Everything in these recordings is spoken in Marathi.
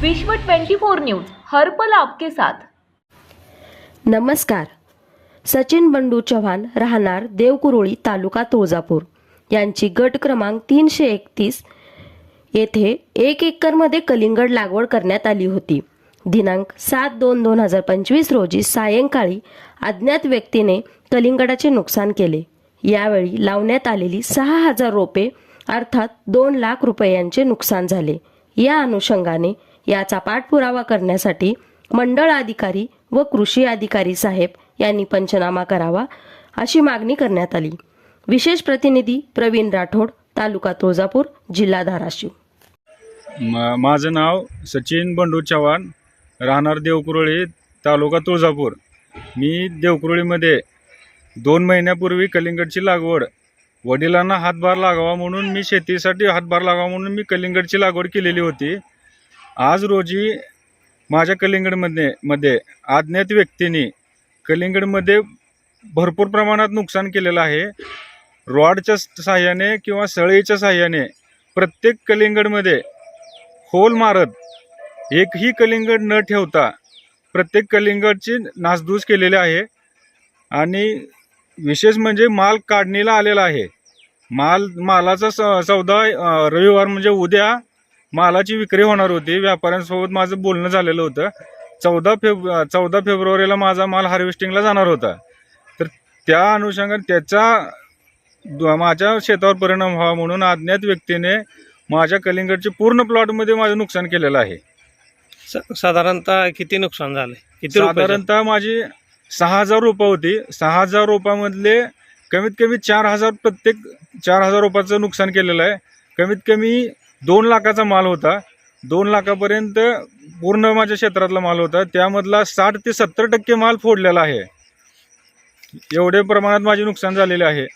विश्व 24 न्यूज हर पल आपके साथ. नमस्कार. सचिन बंडू चव्हाण राहणार देवकुरोळी तालुका तुळजापूर. यांची गट क्रमांक तीनशे एकतीस येथे एक एकरमध्ये कलिंगड लागवड करण्यात आली होती. दिनांक सात दोन दोन हजार पंचवीस रोजी सायंकाळी अज्ञात व्यक्तीने कलिंगडाचे नुकसान केले. यावेळी लावण्यात आलेली सहा हजार रोपे अर्थात दोन लाख रुपयांचे नुकसान झाले. या अनुषंगाने याचा पाठपुरावा करण्यासाठी मंडळ अधिकारी व कृषी अधिकारी साहेब यांनी पंचनामा करावा अशी मागणी करण्यात आली. विशेष प्रतिनिधी प्रवीण राठोड तालुका तुळजापूर जिल्हा धाराशिव. म माझं नाव सचिन बंडू चव्हाण राहणार देवकुरळी तालुका तुळजापूर. मी देवकुरळीमध्ये दोन महिन्यापूर्वी कलिंगडची लागवड वडिलांना हातभार लागावा म्हणून मी शेतीसाठी हातभार लागावा म्हणून मी कलिंगडची लागवड केलेली होती. आज रोजी माझ्या कलिंगडमध्ये मध्ये अज्ञात व्यक्तीने कलिंगडमध्ये भरपूर प्रमाणात नुकसान केलेलं आहे. रॉडच्या सहाय्याने किंवा सळईच्या साह्याने प्रत्येक कलिंगडमध्ये होल मारत एकही कलिंगड न ठेवता प्रत्येक कलिंगडची नासधूस केलेली आहे. आणि विशेष म्हणजे माल काढणीला आलेला आहे. माल मालाचा स सौदा रविवार म्हणजे उद्या मालाची विक्री होणार होती. व्यापाऱ्यांसोबत माझं बोलणं झालेलं होतं. चौदा फेब चौदा फेब्रुवारीला माझा माल हार्वेस्टिंगला जाणार होता. तर त्या अनुषंगाने त्याचा माझ्या शेतावर परिणाम व्हावा म्हणून अज्ञात व्यक्तीने माझ्या कलिंगडचे पूर्ण प्लॉटमध्ये माझं नुकसान केलेलं आहे. साधारणतः किती नुकसान झाले किती साधारणतः माझी सहा हजार रुपये होती. सहा हजार रुपयामधले कमीत कमी चार हजार प्रत्येक चार हजार रुपयाचं नुकसान केलेलं आहे. कमीत कमी दोन लाखाचा माल होता. दोन लाखापर्यंत पूर्ण माझ्या क्षेत्रातला माल होता. त्यामधला साठ ते सत्तर टक्के माल फोडलेला आहे. एवढे प्रमाणात माझे नुकसान झालेले आहे.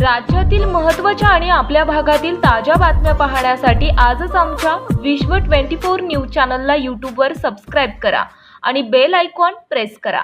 राज्यातील महत्त्वाच्या आणि आपल्या भागातील ताज्या बातम्या पाहण्यासाठी आजच आमच्या विश्व 24 न्यूज चॅनलला यूट्यूबवर सबस्क्राईब करा आणि बेल आयकॉन प्रेस करा.